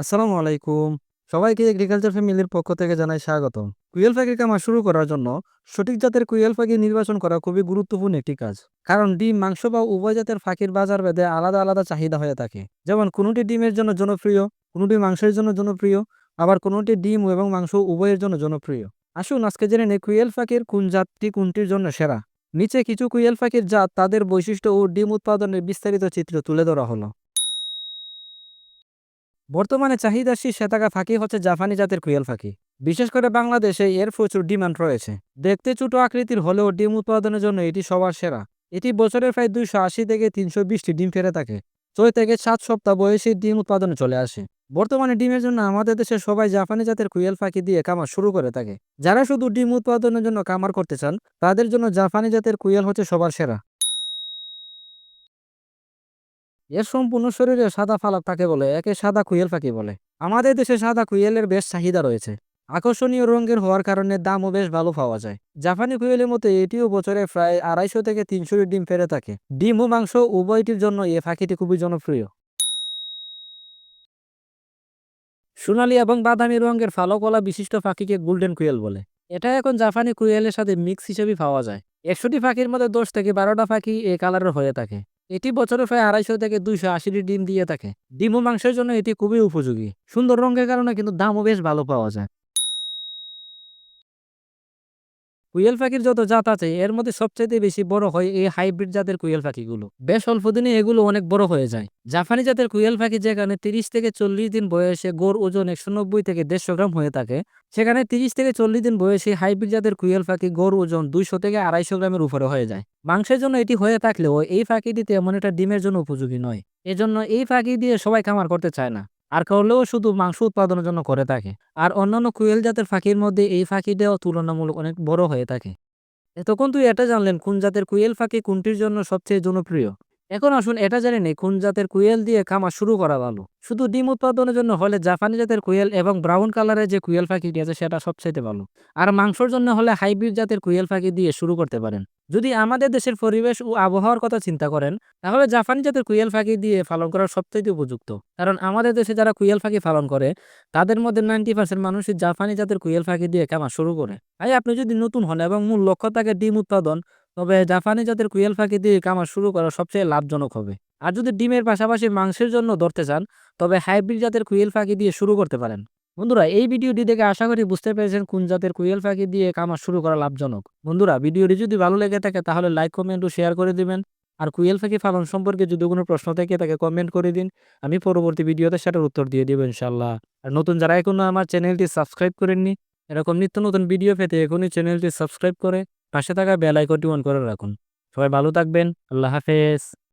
আসসালামু আলাইকুম। সবাইকে এগ্রিকালচার ফ্যামিলির পক্ষ থেকে জানাই স্বাগতম। কুয়েল পাখির কামার শুরু করার জন্য সঠিক জাতের কুয়েল পাখি নির্বাচন করা খুবই গুরুত্বপূর্ণ একটি কাজ। কারণ ডিম, মাংস বা উভয় জাতের পাখির বাজার ভেদে আলাদা আলাদা চাহিদা হয়ে থাকে। যেমন কোনোটি ডিমের জন্য জনপ্রিয়, কোনোটি মাংসের জন্য জনপ্রিয়, আবার কোনোটি ডিম এবং মাংস উভয়ের জন্য জনপ্রিয়। আসুন আজকে জেনে নেই কুয়েল পাখির কোন জাতটি কোনটির জন্য সেরা। নিচে কিছু কুয়েল পাখির জাত, তাদের বৈশিষ্ট্য ও ডিম উৎপাদনের বিস্তারিত চিত্র তুলে ধরা হলো। বর্তমানে চাহিদা চাহিদাশীল শ্বেতাকা ফাঁকি হচ্ছে জাপানি জাতের কুয়েল ফাঁকি। বিশেষ করে বাংলাদেশে এর প্রচুর ডিমান্ড রয়েছে। দেখতে ছোট আকৃতির হলেও ডিম উৎপাদনের জন্য এটি সবার সেরা। এটি বছরের প্রায় দুইশো আশি থেকে তিনশো বিশটি ডিম ফেরে থাকে। ছয় থেকে সাত সপ্তাহ বয়সে ডিম উৎপাদনে চলে আসে। বর্তমানে ডিমের জন্য আমাদের দেশে সবাই জাপানি জাতের কুয়েল পাখি দিয়ে কামার শুরু করে থাকে। যারা শুধু ডিম উৎপাদনের জন্য কামার করতে চান, তাদের জন্য জাপানি জাতের কুয়েল হচ্ছে সবার সেরা। এর সম্পূর্ণ শরীরে সাদা ফালাক তাকে বলে, একে সাদা কুয়েল পাখি বলে। আমাদের দেশে সাদা কুয়েলের বেশ চাহিদা রয়েছে। আকর্ষণীয় রঙের হওয়ার কারণে দামও বেশ ভালো পাওয়া যায়। জাপানি কুয়েলের মতো, এটিও বছরে প্রায় আড়াইশো থেকে তিনশোটি ডিম ফেরে থাকে। ডিম ও মাংস উভয়টির জন্য এ পাখিটি খুবই জনপ্রিয়। সোনালী এবং বাদামি রঙের ফালকলা বিশিষ্ট পাখিকে গোল্ডেন কুয়েল বলে। এটা এখন জাপানি কুয়েলের সাথে মিক্স হিসেবে পাওয়া যায়। একশোটি পাখির মধ্যে দশ থেকে বারোটা পাখি এ কালারের হয়ে থাকে। এটি বছরে প্রায় আড়াইশো থেকে দুইশো আশিটি ডিম দিয়ে থাকে। ডিম ও মাংসের জন্য এটি খুবই উপযোগী। সুন্দর রঙের কারণে কিন্তু দামও বেশ ভালো পাওয়া যায়। কুয়েল পাখির যত জাত আছে, এর মধ্যে সবচেয়ে বেশি বড় হয় এই হাইব্রিড জাতের কুয়েল পাখিগুলো। বেশ অল্প দিনে এগুলো অনেক বড় হয়ে যায়। জাপানি জাতের কুয়েল পাখি যেখানে তিরিশ থেকে চল্লিশ দিন বয়সে গড় ওজন একশো নব্বই থেকে দেড়শো গ্রাম হয়ে থাকে, সেখানে তিরিশ থেকে চল্লিশ দিন বয়সে হাইব্রিড জাতের কুয়েল পাখি গড় ওজন দুইশো থেকে আড়াইশো গ্রামের উপরে হয়ে যায়। মাংসের জন্য এটি হয়ে থাকলেও এই পাখিটি তেমন একটা ডিমের জন্য উপযোগী নয়। এজন্য এই পাখি দিয়ে সবাই খামার করতে চায় না। আর করলেও শুধু মাংস উৎপাদনের জন্য করে থাকে। আর অন্যান্য কুয়েল জাতের ফাঁকির মধ্যে এই ফাঁকিটাও তুলনামূলক অনেক বড় হয়ে থাকে। এতক্ষণ তুই এটা জানলেন, কোন জাতের কুয়েল ফাঁকি কোনটির জন্য সবচেয়ে জনপ্রিয়? এখন আসুন এটা জানি নেই, কোন জাতের কুয়েল দিয়ে খামার শুরু করা ভালো? শুধু ডিম উৎপাদনের জন্য হলে জাপানি জাতের কুয়েল এবং ব্রাউন কালারের যে কুয়েল পাখিটি আছে সেটা সবচেয়ে ভালো। আর মাংসর জন্য হলে হাইব্রিড জাতের কুয়েল পাখি দিয়ে শুরু করতে পারেন। যদি আমাদের দেশের পরিবেশ ও আবহাওয়ার কথা চিন্তা করেন, তাহলে জাপানি জাতের কুয়েল পাখি দিয়ে পালন করা সবচেয়ে উপযুক্ত। কারণ আমাদের দেশে যারা কুয়েল পাখি পালন করে, তাদের মধ্যে নাইনটি পার্সেন্ট মানুষই জাপানি জাতের কুয়েল পাখি দিয়ে খামার শুরু করে। তাই আপনি যদি নতুন হন এবং মূল লক্ষ্য থাকে ডিম উৎপাদন তবে জাপানি জাতের কুয়েল পাখি দিয়ে কামার শুরু করা সবচেয়ে লাভজনক হবে। আর যদি ডিমের পাশাপাশি মাংসের জন্য ধরতে চান, তবে হাইব্রিড জাতের কুয়েল ফাঁকি দিয়ে শুরু করতে পারেন। বন্ধুরা, এই ভিডিওটি দেখে আশা করি বুঝতে পেরেছেন কোন জাতের কুয়েল পাখি দিয়ে কামার শুরু করা লাভজনক। বন্ধুরা, ভিডিওটি যদি ভালো লেগে থাকে, তাহলে লাইক, কমেন্ট ও শেয়ার করে দিবেন। আর কুয়েল পাখি পালন সম্পর্কে যদি কোনো প্রশ্ন থাকে, তাকে কমেন্ট করে দিন। আমি পরবর্তী ভিডিওতে সেটার উত্তর দিয়ে দেবো ইনশাল্লাহ আর নতুন যারা এখনও আমার চ্যানেলটি সাবস্ক্রাইব করেননি, এরকম নিত্য নতুন ভিডিও পেতে এখনই চ্যানেলটি সাবস্ক্রাইব করে পাশে থাকা বেল আইকনটি অন করে রাখুন। সবাই ভালো থাকবেন। আল্লাহ হাফেজ।